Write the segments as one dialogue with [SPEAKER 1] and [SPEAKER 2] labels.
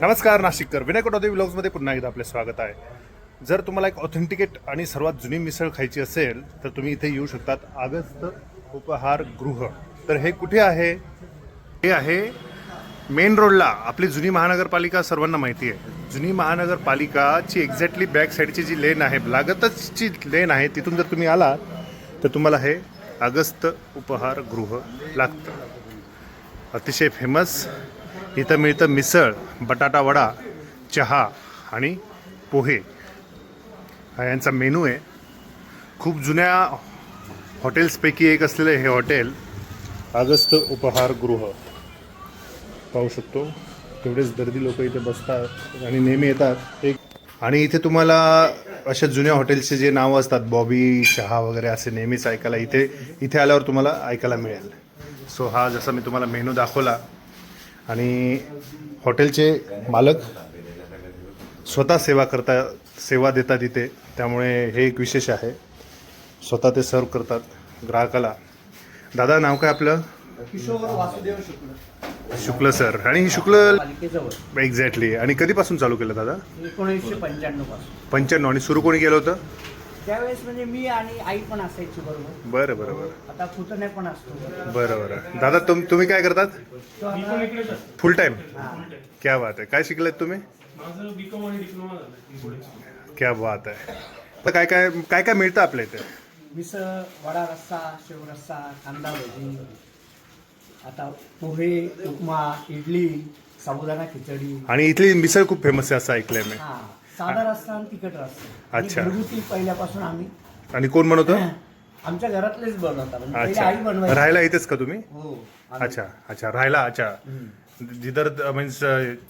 [SPEAKER 1] नमस्कार नाशिककर. विनय कटोदे ब्लॉग्समध्ये पुन्हा एकदा आपले स्वागत आहे. जर तुम्हाला एक ऑथेंटिकेट आणि सर्वात जुनी मिसळ खायची असेल तर तुम्ही इथे येऊ शकतात आगस्त उपहार गृह. तर हे कुठे आहे? हे आहे मेन रोडला. आपली जुनी महानगरपालिका सर्वांना माहिती आहे. जुनी महानगरपालिकाची एक्झॅक्टली बॅक साईडची जी लेन आहे लागतच जी लेन आहे तिथून जर तुम्ही आलात तर तुम्हाला हे आगस्त उपहार गृह लागतं. अतिशय फेमस इथं मिळतं मिसळ बटाटा वडा चहा आणि पोहे. हा यांचा मेनू आहे. खूप जुन्या हॉटेल्सपैकी एक असलेलं हे हॉटेल अगस्त उपहारगृह पाहू शकतो. तेवढेच दर्दी लोक इथे बसतात आणि नेहमी येतात. एक आणि इथे तुम्हाला अशा जुन्या हॉटेल्सचे जे नावं असतात बॉबी चहा वगैरे असे नेहमीच ऐकायला इथे इथे आल्यावर तुम्हाला ऐकायला मिळेल. सो हा जसा मी तुम्हाला मेनू दाखवला आणि हॉटेलचे मालक स्वतः सेवा करता सेवा देतात इथे. त्यामुळे हे एक विशेष आहे. स्वतः ते सर्व करतात ग्राहकाला. दादा नाव काय आपलं?
[SPEAKER 2] शुक्ल
[SPEAKER 1] सर. आणि शुक्ल एक्झॅक्टली आणि कधीपासून चालू केलं दादा?
[SPEAKER 2] एकोणीसशे पंच्याण्णव
[SPEAKER 1] पंच्याण्णव. आणि सुरू कोणी केलं होतं?
[SPEAKER 2] त्यावेळेस म्हणजे मी आणि आई पण असायची बरोबर.
[SPEAKER 1] बरं बरं बरं.
[SPEAKER 2] आता पुतण्या पण असतो.
[SPEAKER 1] बरं बरं. दादा तुम तुम्ही काय करतात?
[SPEAKER 2] तो आता-
[SPEAKER 1] फुल टाईम
[SPEAKER 2] हा.
[SPEAKER 1] क्या बात आहे. काय शिकलेत तुम्ही?
[SPEAKER 3] माझं बीकॉम आणि डिप्लोमा झालं पुढे
[SPEAKER 1] क्या बात आहे. तर काय काय काय काय मिळतं आपल्या इथे?
[SPEAKER 2] मिसळ वडा रस्सा शेव रस्सा कांदा भजी आता पोहे उपमा इडली साबुदाणा खिचडी.
[SPEAKER 1] आणि इथली मिसळ खूप फेमस आहे असं ऐकलंय मी.
[SPEAKER 2] हा. साधा रस्सा आणि तिखट आणि
[SPEAKER 1] अच्छा.
[SPEAKER 2] घरगुती पहिल्यापासून आम्ही
[SPEAKER 1] आणि कोण बनवतं?
[SPEAKER 2] आमच्या घरातलेच बनवतात. म्हणजे पहिले
[SPEAKER 1] अच्छा.
[SPEAKER 2] आई बनवायची.
[SPEAKER 1] राहायला इथेच का तुम्ही?
[SPEAKER 2] हो आम्ही-
[SPEAKER 1] अच्छा अच्छा. राहायला अच्छा. जिधर मीन्स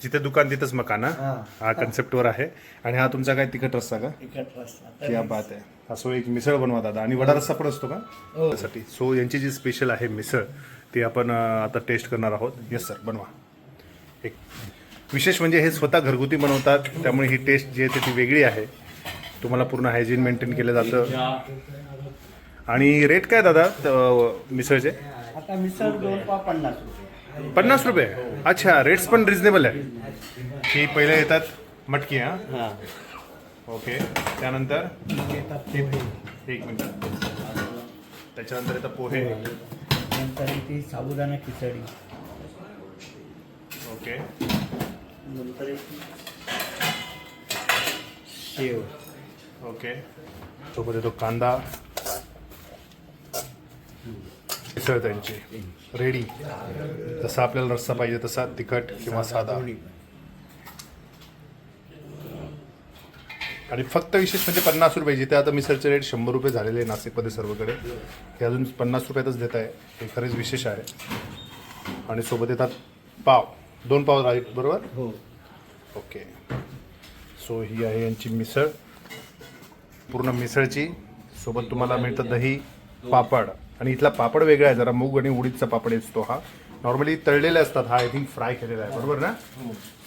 [SPEAKER 1] जिथे दुकान तिथंच मकान हा?
[SPEAKER 2] हा.
[SPEAKER 1] हा कन्सेप्टवर आहे. आणि हा तुमचा काय तिखट रस्ता का?
[SPEAKER 2] तिखट रस्सा
[SPEAKER 1] क्या बात आहे. असो एक मिसळ बनवा दादा. आणि वडा रस्सा पण असतो का?
[SPEAKER 2] हो.
[SPEAKER 1] त्यासाठी. सो यांची जी स्पेशल आहे मिसळ ती आपण अं, आता टेस्ट करणार आहोत. येस सर बनवा. एक विशेष म्हणजे हे स्वतः घरगुती बनवतात त्यामुळे ही टेस्ट जी आहे ती ती वेगळी आहे. तुम्हाला पूर्ण हायजीन मेंटेन केलं जातं. आणि रेट काय दादा? मिसळचे?
[SPEAKER 2] आता मिसळ दोन पन्नास रुपये.
[SPEAKER 1] पन्नास रुपये? अच्छा रेट्स पण रिजनेबल आहे. ही पहिले येतात मटकी हां?
[SPEAKER 2] हा.
[SPEAKER 1] ओके त्यानंतर?
[SPEAKER 2] येतात
[SPEAKER 1] एक मिनिट. त्याच्यानंतर येतं पोहे.
[SPEAKER 2] नंतर येते साबुदाणा खिचडी.
[SPEAKER 1] ओके
[SPEAKER 2] नंतर येते शेव.
[SPEAKER 1] ओके. सोबत येतो कांदा. मिसळ त्यांची. रेडी जसा आपल्याला रस्सा पाहिजे तसा तिखट किंवा साधा. आणि फक्त विशेष म्हणजे पन्नास रुपये जिथे आता मिसळचे रेट शंभर रुपये झालेले आहे नाशिकमध्ये सर्वकडे हे अजून पन्नास रुपयातच देत आहे हे खरेच विशेष आहे. आणि सोबत येतात पाव. दोन पाव राईट बरोबर?
[SPEAKER 2] हो.
[SPEAKER 1] ओके. सो ही आहे यांची मिसळ. पूर्ण मिसळची. सोबत तुम्हाला मिळतं दही पापड. आणि इथला पापड वेगळा आहे जरा मूग आणि उडीदचा पापड असतो हा. नॉर्मली तळलेले असतात हा आय थिंक फ्राय केलेला आहे बरोबर ना?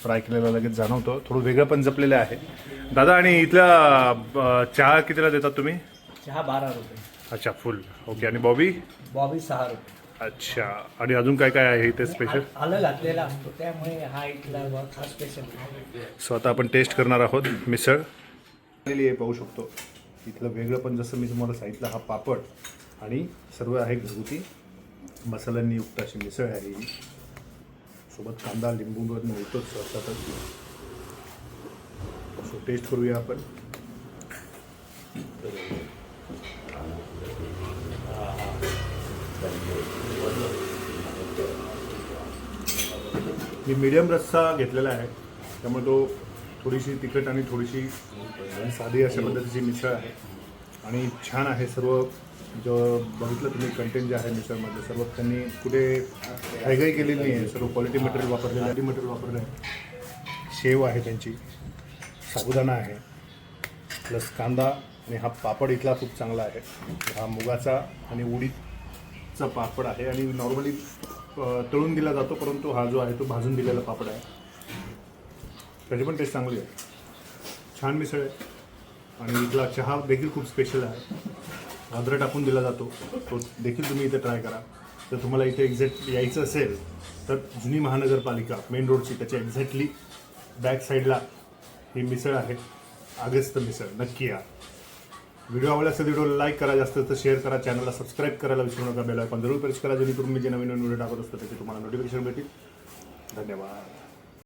[SPEAKER 1] फ्राय केलेला लगेच जाणवतो. थोडं वेगळं पण जपलेलं आहे. दादा आणि इथला चहा कितीला देतात तुम्ही?
[SPEAKER 2] चहा बारा रुपये.
[SPEAKER 1] अच्छा फुल ओके आणि बॉबी?
[SPEAKER 2] बॉबी सहा रुपये.
[SPEAKER 1] अच्छा. आणि अजून काय काय आहे इथे स्पेशल
[SPEAKER 2] आलं घातलेला असतो त्यामुळे हा इथला हा स्पेशल
[SPEAKER 1] सो आता आपण टेस्ट करणार आहोत मिसळ आहे पाहू शकतो. इथलं वेगळं पण जसं मी तुम्हाला सांगितलं हा पापड आणि सर्व आहे घरगुती. मसाल्यांनी युक्त अशी मिसळ आहे ही. सोबत कांदा लिंबू पण मिळतोच अर्थातच सो टेस्ट करूया आपण. मी मीडियम रस्सा घेतलेला आहे. त्यामुळे तो थोडीशी तिखट आणि थोडीशी साधी अशा पद्धतीची मिसळ आहे. आणि छान आहे सर्व. जो बघितलं तुम्ही कंटेंट जे आहे मिसळमध्ये सर्व त्यांनी कुठे घाईघाई केलेली नाही आहे. सर्व क्वालिटी मटेरियल वापरलेलं क्वालिटी मटेरियल वापरलं आहे. शेव आहे त्यांची. साबुदाणा आहे. प्लस कांदा आणि हा पापड इथला खूप चांगला आहे. हा मुगाचा आणि उडीदचा पापड आहे. आणि नॉर्मली तळून दिला जातो परंतु हा जो आहे तो भाजून दिलेला पापड आहे. त्याची पण टेस्ट चांगली आहे. छान मिसळ आहे. आणि इथला चहा देखील खूप स्पेशल आहे. आदरा टाकून दिला जातो. तो देखील तुम्ही इथे ट्राय करा. जर तुम्हाला इथे एक्झॅक्ट यायचं असेल तर जुनी महानगरपालिका मेन रोडची त्याच्या एक्झॅक्टली बॅक साईडला ही मिसळ आहे. आगस्त मिसळ नक्की या. व्हिडिओ आवडला असेल व्हिडिओ लाईक करा जास्त तर शेअर करा चॅनलला सबस्क्राईब करायला विसरू नका बेल आयकॉन जरूर प्रेस करा जेणेकरून मी जे नवीन नवीन व्हिडिओ टाकत असतो त्याची तुम्हाला नोटिफिकेशन भेटेल. धन्यवाद.